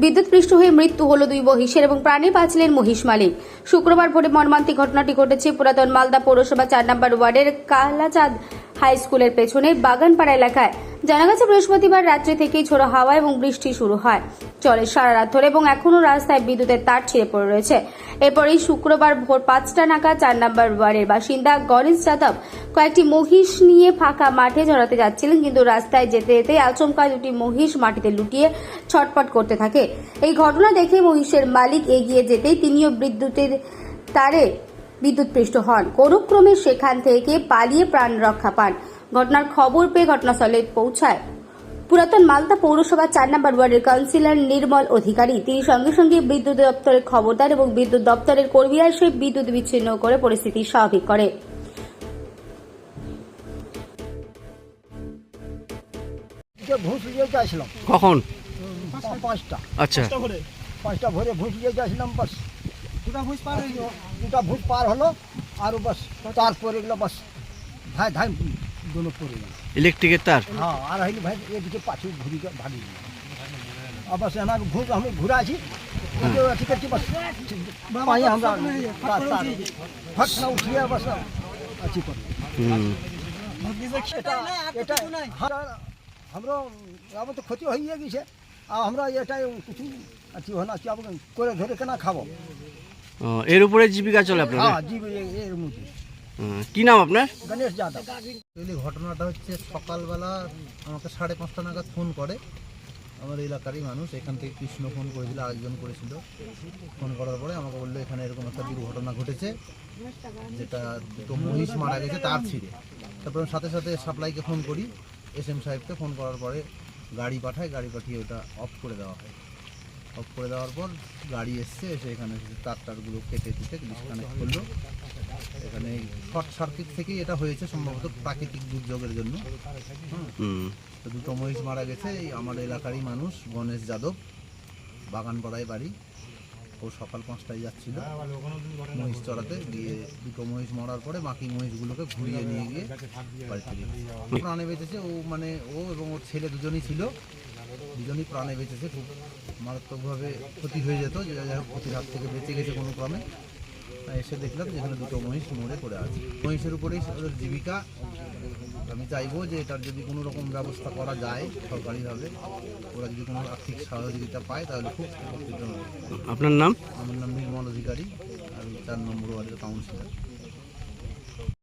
বিদ্যুৎপৃষ্ট হয়ে মৃত্যু হলো দুই মহিষের এবং প্রাণে বাঁচলেন মহিষ মালিক। শুক্রবার ভোরে মর্মান্তিক ঘটনাটি ঘটেছে পুরাতন মালদা পৌরসভা চার নম্বর ওয়ার্ডের কালাচাঁদ হাই স্কুলের পেছনে বাগানপাড়া এলাকায়। জানা গেছে, বৃহস্পতিবার রাত্রি থেকেই ঝোড়ো হাওয়া এবং বৃষ্টি শুরু হয়। চলে সারা রাত ধরে এবং এখনও রাস্তায় বিদ্যুতের তার ছিঁড়ে পড়ে রয়েছে। এরপরেই শুক্রবার ভোর পাঁচটা নাগাদ চার নম্বর ওয়ার্ডের বাসিন্দা গণেশ যাদব কয়েকটি মহিষ নিয়ে ফাঁকা মাঠে জড়াতে যাচ্ছিলেন, কিন্তু রাস্তায় যেতে যেতে আচমকা দুটি মহিষ মাটিতে লুটিয়ে ছটপট করতে থাকে। এই ঘটনা দেখে মহিষের মালিক এগিয়ে যেতেই তিনিও বিদ্যুতের তারে বিদ্যুৎপৃষ্ট হন। কোনক্রমে সেখান থেকে পালিয়ে প্রাণ রক্ষা পান। ঘটনার খবর পেয়ে ঘটনাস্থলে পৌঁছায়। পুরাতন মালদা পৌরসভা চার নম্বর ওয়ার্ডের কাউন্সিলর নির্মল অধিকারী। তিনি সঙ্গে সঙ্গে বিদ্যুৎ দপ্তরের খবর দেন এবং বিদ্যুৎ দপ্তরের কর্মীরা এসে বিদ্যুৎ বিচ্ছিন্ন করে পরিস্থিতি স্বাভাবিক করে। ভুষ দিয়ে যাচ্ছিলাম কখন? পাঁচটা আচ্ছা। পাঁচটা ভরে? ভুষ দিয়ে যাচ্ছিলাম বাস। দুটা ভুষ পার দুটা ভুষ পার হলো আর বাস তারপরে এগুলো বাস ধাই ধাই দুটো পড়ে গেল ইলেকট্রিকের তার? হ্যাঁ আর হইলে ভাই এদিকে পাছু ঘুরি ভাগি। গেল আর বাস এনা ভুষ আমি ঘুরে আছি। ঠিক আছে বাস। পাই আমরা তার তার ঘটনা উঠিয়ে। বাস আছি করে হুম। এটা এটা আমরা আমার তো ক্ষতি হয়ে গেছে। আর আমরা এটাই কিছু আছি কি করে ধরে কেনা খাব। এর উপরে জীবিকা চলে আপনার হ্যাঁ জীব এর মধ্যে। কি নাম আপনার? গণেশ যাদব। ঘটনাটা হচ্ছে সকালবেলা আমাকে সাড়ে পাঁচটা নাগাদ ফোন করে। আমার এলাকারই মানুষ, এখান থেকে কৃষ্ণ ফোন করেছিল, আরেকজন করেছিল। ফোন করার পরে আমাকে বলল, এখানে এরকম একটা দুর্ঘটনা ঘটেছে, যেটা দুটো মহিষ মারা গেছে তার ছিঁড়ে। তারপরে সাথে সাথে সাপ্লাইকে ফোন করি, এস এম সাহেবকে। ফোন করার পরে গাড়ি পাঠায়, গাড়ি পাঠিয়ে ওটা অফ করে দেওয়া হয়। অফ করে দেওয়ার পর গাড়ি এসছে এসে এখানে তার টারগুলো কেটে কুটে ডিসকানেক্ট করল। এখানে শর্ট সার্কিট থেকেই এটা হয়েছে সম্ভবত প্রাকৃতিক দুর্যোগের জন্য। তো দুটো মহিষ মারা গেছে আমার এলাকারই মানুষ গণেশ যাদব বাগানপাড়ায় বাড়ি। ও সকাল পাঁচটায় যাচ্ছিল মহিষ চড়াতে গিয়ে দুটো মহিষ মরার পরে বাকি মহিষগুলোকে ঘুরিয়ে নিয়ে গিয়ে বাড়িতে প্রাণে বেঁচেছে ও মানে ও এবং ওর ছেলে দুজনই ছিল। দুজনই প্রাণে বেঁচেছে খুব মারাত্মকভাবে ক্ষতি হয়ে যেত যে যাই হোক ক্ষতির হাত থেকে বেঁচে গেছে কোনো ক্রমে এসে দেখলাম যেখানে দুটো মহিষ মরে পড়ে আছে। মহিষের উপরেই ওদের জীবিকা। আমি চাইব যে এটার যদি কোনো রকম ব্যবস্থা করা যায় সরকারিভাবে ওরা যদি কোনো আর্থিক সহযোগিতা পায় তাহলে খুব উপকৃত আপনার নাম? আমার নাম নির্মল অধিকারী আমি চার নম্বর ওয়ার্ডের কাউন্সিলর।